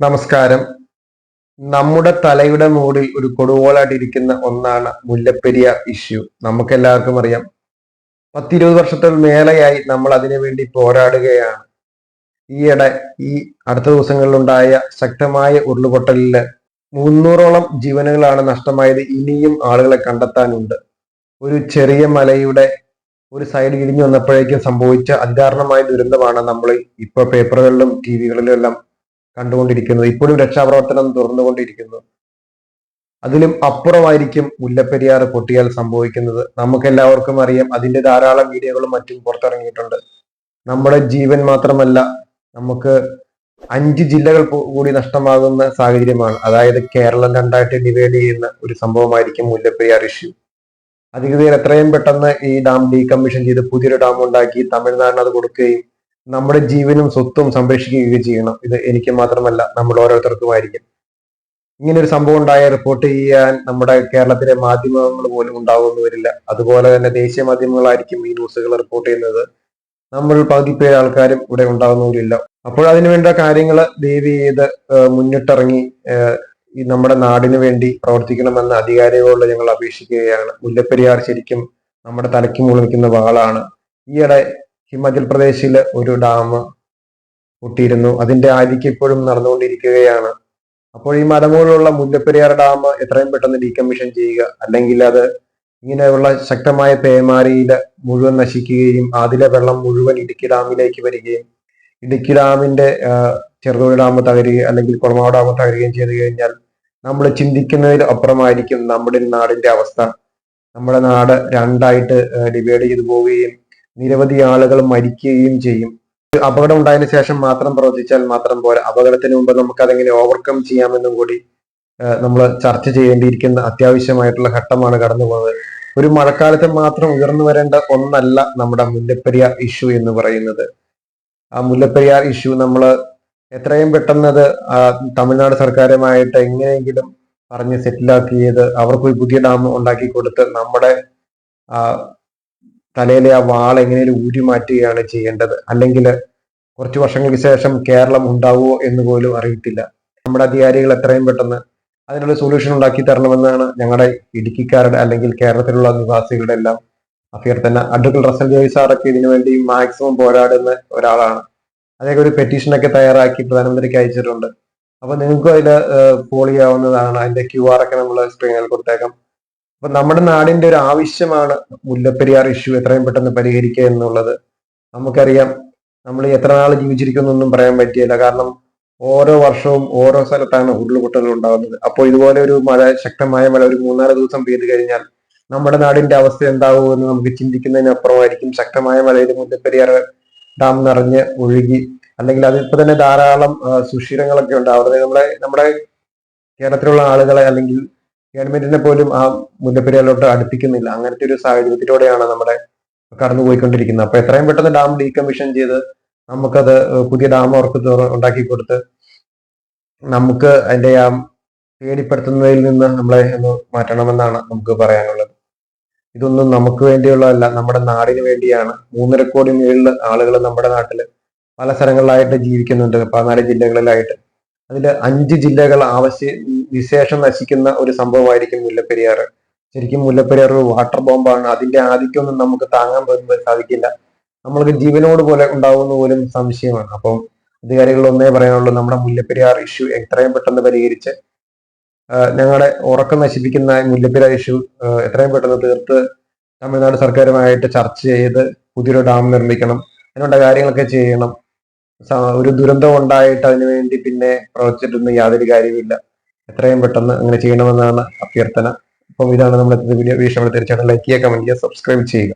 നമസ്കാരം. നമ്മുടെ തലയുടെ മുകളിൽ ഒരു കൊടുവോളായിട്ടിരിക്കുന്ന ഒന്നാണ് മുല്ലപ്പെരിയാർ ഇഷ്യൂ നമുക്ക് എല്ലാവർക്കും അറിയാം. പത്തിരുപത് വർഷത്തിൽ മേലെയായി നമ്മൾ അതിനു വേണ്ടി പോരാടുകയാണ്. ഈയിടെ ഈ അടുത്ത ദിവസങ്ങളിലുണ്ടായ ശക്തമായ ഉരുളുപൊട്ടലിൽ മുന്നൂറോളം ജീവനുകളാണ് നഷ്ടമായത് ഇനിയും ആളുകളെ കണ്ടെത്താനുണ്ട്. ഒരു ചെറിയ മലയുടെ ഒരു സൈഡ് ഇടിഞ്ഞു വന്നപ്പോഴേക്കും സംഭവിച്ച അതിദാരുണമായ ദുരന്തമാണ് നമ്മൾ ഇപ്പോൾ പേപ്പറുകളിലും ടി വികളിലും എല്ലാം കണ്ടുകൊണ്ടിരിക്കുന്നത് ഇപ്പോഴും രക്ഷാപ്രവർത്തനം തുടർന്നുകൊണ്ടിരിക്കുന്നു അതിലും അപ്പുറമായിരിക്കും മുല്ലപ്പെരിയാർ പൊട്ടിയാൽ സംഭവിക്കുന്നത്. നമുക്ക് എല്ലാവർക്കും അറിയാം അതിന്റെ ധാരാളം വീഡിയോകളും മറ്റും പുറത്തിറങ്ങിയിട്ടുണ്ട്. നമ്മുടെ ജീവൻ മാത്രമല്ല നമുക്ക് അഞ്ച് ജില്ലകൾ കൂടി നഷ്ടമാകുന്ന സാഹചര്യമാണ്. അതായത് കേരളം രണ്ടായിട്ട് ഡിവൈഡ് ചെയ്യുന്ന ഒരു സംഭവമായിരിക്കും മുല്ലപ്പെരിയാർ ഇഷ്യൂ. അധികൃതർ എത്രയും പെട്ടെന്ന് ഈ ഡാം ഡീകമ്മീഷൻ ചെയ്ത് പുതിയൊരു ഡാം ഉണ്ടാക്കി തമിഴ്നാടിന് അത് കൊടുക്കുകയും നമ്മുടെ ജീവനും സ്വത്തും സംരക്ഷിക്കുകയും ചെയ്യണം. ഇത് എനിക്ക് മാത്രമല്ല നമ്മൾ ഓരോരുത്തർക്കുമായിരിക്കും. ഇങ്ങനെ ഒരു സംഭവം ഉണ്ടായ റിപ്പോർട്ട് ചെയ്യാൻ നമ്മുടെ കേരളത്തിലെ മാധ്യമങ്ങൾ പോലും ഉണ്ടാവുമെന്ന് വരില്ല അതുപോലെ തന്നെ ദേശീയ മാധ്യമങ്ങളായിരിക്കും ഈ ന്യൂസുകൾ റിപ്പോർട്ട് ചെയ്യുന്നത്. നമ്മൾ പകുതി പേര് ആൾക്കാരും ഇവിടെ ഉണ്ടാകുന്നവരില്ല അപ്പോൾ അതിനു വേണ്ട കാര്യങ്ങൾ ദയവ് ചെയ്ത് മുന്നിട്ടിറങ്ങി ഈ നമ്മുടെ നാടിനു വേണ്ടി പ്രവർത്തിക്കണമെന്ന് അധികാരികളോട് ഞങ്ങൾ അപേക്ഷിക്കുകയാണ്. മുല്ലപ്പെരിയാർ ശരിക്കും നമ്മുടെ തലയ്ക്ക് മുകളിൽ നിൽക്കുന്ന വാളാണ്. ഈയിടെ ഹിമാചൽ പ്രദേശിൽ ഒരു ഡാം പൊട്ടിയിരുന്നു. അതിന്റെ ആദിക്ക് ഇപ്പോഴും നടന്നുകൊണ്ടിരിക്കുകയാണ്. അപ്പോൾ ഈ മലമൂലുള്ള മുല്ലപ്പെരിയാർ ഡാം എത്രയും പെട്ടെന്ന് ഡീകമ്മീഷൻ ചെയ്യുക അല്ലെങ്കിൽ അത് ഇങ്ങനെയുള്ള ശക്തമായ പേമാരിയിൽ മുഴുവൻ നശിക്കുകയും അതിലെ വെള്ളം മുഴുവൻ ഇടുക്കി ഡാമിലേക്ക് വരികയും ഇടുക്കി ഡാമിന്റെ ചെറുതോണി ഡാം തകരുകയും അല്ലെങ്കിൽ കുളമാവ് ഡാം തകരുകയും ചെയ്തു കഴിഞ്ഞാൽ നമ്മൾ ചിന്തിക്കുന്നതിൽ അപ്പുറമായിരിക്കും നമ്മുടെ നാടിന്റെ അവസ്ഥ. നമ്മുടെ നാട് രണ്ടായിട്ട് ഡിവൈഡ് ചെയ്തു പോവുകയും നിരവധി ആളുകൾ മരിക്കുകയും ചെയ്യും. അപകടം ഉണ്ടായതിനു ശേഷം മാത്രം പ്രവർത്തിച്ചാൽ മാത്രം പോരാ. അപകടത്തിന് മുമ്പ് നമുക്ക് അതെങ്ങനെ ഓവർകം ചെയ്യാമെന്നും കൂടി നമ്മൾ ചർച്ച ചെയ്യേണ്ടിയിരിക്കുന്ന അത്യാവശ്യമായിട്ടുള്ള ഘട്ടമാണ് കടന്നു പോകുന്നത്. ഒരു മഴക്കാലത്ത് മാത്രം ഉയർന്നു വരേണ്ട ഒന്നല്ല നമ്മുടെ മുല്ലപ്പെരിയാർ ഇഷ്യൂ എന്ന് പറയുന്നത്. ആ മുല്ലപ്പെരിയാർ ഇഷ്യൂ നമ്മൾ എത്രയും പെട്ടെന്ന് അത് തമിഴ്നാട് സർക്കാരുമായിട്ട് എങ്ങനെയെങ്കിലും പറഞ്ഞ് സെറ്റിലാക്കിയത് അവർക്ക് ഒരു പുതിയ ഡാം ഉണ്ടാക്കി കൊടുത്ത് നമ്മുടെ തലയിലെ ആ വാൾ എങ്ങനെയും ഊരി മാറ്റുകയാണ് ചെയ്യേണ്ടത്. അല്ലെങ്കിൽ കുറച്ച് വർഷങ്ങൾക്ക് ശേഷം കേരളം ഉണ്ടാവുമോ എന്ന് പോലും അറിയത്തില്ല. നമ്മുടെ അധികാരികൾ എത്രയും പെട്ടെന്ന് അതിനുള്ള സൊല്യൂഷൻ ഉണ്ടാക്കി തരണമെന്നാണ് ഞങ്ങളുടെ ഇടുക്കിക്കാരുടെ അല്ലെങ്കിൽ കേരളത്തിലുള്ള നിവാസികളുടെ എല്ലാം അഭ്യർത്ഥന അഡ്വക്കൽ റസൽ ജോയ് സാറൊക്കെ ഇതിനു വേണ്ടി മാക്സിമം പോരാടുന്ന ഒരാളാണ്. അദ്ദേഹം ഒരു പെറ്റീഷനൊക്കെ തയ്യാറാക്കി പ്രധാനമന്ത്രിക്ക് അയച്ചിട്ടുണ്ട്. അപ്പൊ നിങ്ങൾക്ക് അതിൽ ഫോളോ ചെയ്യാവുന്നതാണ്. അതിന്റെ ക്യു ആർ ഒക്കെ നമ്മൾ സ്ക്രീനിൽ കൊടുത്തേക്കാം. അപ്പൊ നമ്മുടെ നാടിന്റെ ഒരു ആവശ്യമാണ് മുല്ലപ്പെരിയാർ ഇഷ്യൂ എത്രയും പെട്ടെന്ന് പരിഹരിക്കുക എന്നുള്ളത്. നമുക്കറിയാം നമ്മൾ എത്ര നാൾ ജീവിച്ചിരിക്കുന്നൊന്നും പറയാൻ പറ്റിയില്ല. കാരണം ഓരോ വർഷവും ഓരോ സ്ഥലത്താണ് ഉരുൾപൊട്ടലുകൾ ഉണ്ടാകുന്നത്. അപ്പോൾ ഇതുപോലെ ഒരു മഴ ശക്തമായ മഴ ഒരു മൂന്നാൽ ദിവസം പെയ്തു കഴിഞ്ഞാൽ നമ്മുടെ നാടിന്റെ അവസ്ഥ എന്താവുമെന്ന് നമുക്ക് ചിന്തിക്കുന്നതിനപ്പുറമായിരിക്കും ശക്തമായ മഴയിൽ മുല്ലപ്പെരിയാർ ഡാം നിറഞ്ഞ് ഒഴുകി അല്ലെങ്കിൽ അതിപ്പോ തന്നെ ധാരാളം സുഷിരങ്ങളൊക്കെ ഉണ്ടാവുന്നത് നമ്മുടെ നമ്മുടെ കേരളത്തിലുള്ള ആളുകളെ അല്ലെങ്കിൽ ഗവൺമെന്റിനെ പോലും ആ മുല്ലപ്പെരിയാറിലോട്ട് അടുപ്പിക്കുന്നില്ല. അങ്ങനത്തെ ഒരു സാഹചര്യത്തിലൂടെയാണ് നമ്മുടെ കടന്നു പോയിക്കൊണ്ടിരിക്കുന്നത്. അപ്പൊ എത്രയും പെട്ടെന്ന് ഡാം ഡീകമ്മീഷൻ ചെയ്ത് നമുക്കത് പുതിയ ഡാം അവർക്ക് ഉണ്ടാക്കി കൊടുത്ത് നമുക്ക് അതിന്റെ ആ പേടിപ്പെടുത്തുന്നതിൽ നിന്ന് നമ്മളെ ഒന്ന് മാറ്റണമെന്നാണ് നമുക്ക് പറയാനുള്ളത്. ഇതൊന്നും നമുക്ക് വേണ്ടിയുള്ളതല്ല നമ്മുടെ നാടിന് വേണ്ടിയാണ്. മൂന്നര കോടി മേളിൽ ആളുകൾ നമ്മുടെ നാട്ടിൽ പല സ്ഥലങ്ങളിലായിട്ട് ജീവിക്കുന്നുണ്ട്. പതിനാല് ജില്ലകളിലായിട്ട്. അതിൽ അഞ്ച് ജില്ലകൾ ആവശ്യ വിശേഷം നശിക്കുന്ന ഒരു സംഭവമായിരിക്കും മുല്ലപ്പെരിയാർ. ശരിക്കും മുല്ലപ്പെരിയാർ ഒരു വാട്ടർ ബോംബാണ് അതിന്റെ ആധിക്യമൊന്നും നമുക്ക് താങ്ങാൻ സാധിക്കില്ല. നമ്മൾക്ക് ജീവനോട് പോലെ ഉണ്ടാവുന്ന പോലും സംശയമാണ്. അപ്പം അധികാരികൾ ഒന്നേ പറയാനുള്ളൂ നമ്മുടെ മുല്ലപ്പെരിയാർ ഇഷ്യൂ എത്രയും പെട്ടെന്ന് പരിഹരിച്ച് ഞങ്ങളെ ഞങ്ങളുടെ ഉറക്കം നശിപ്പിക്കുന്ന മുല്ലപ്പെരിയാർ ഇഷ്യൂ എത്രയും പെട്ടെന്ന് തീർത്ത് തമിഴ്നാട് സർക്കാരുമായിട്ട് ചർച്ച ചെയ്ത് പുതിയൊരു ഡാം നിർമ്മിക്കണം അതിനുള്ള കാര്യങ്ങളൊക്കെ ചെയ്യണം. ഒരു ദുരന്തം ഉണ്ടായിട്ട് അതിനു വേണ്ടി പിന്നെ പ്രവർത്തിച്ചിട്ടൊന്നും യാതൊരു കാര്യമില്ല എത്രയും പെട്ടെന്ന് അങ്ങനെ ചെയ്യണമെന്നാണ് അഭ്യർത്ഥന. അപ്പം ഇതാണ് നമ്മുടെ വീഡിയോ വീക്ഷണം തീർച്ചയായിട്ടും ലൈക്ക് ചെയ്യുക കമന്റ് ചെയ്യുക സബ്സ്ക്രൈബ് ചെയ്യുക.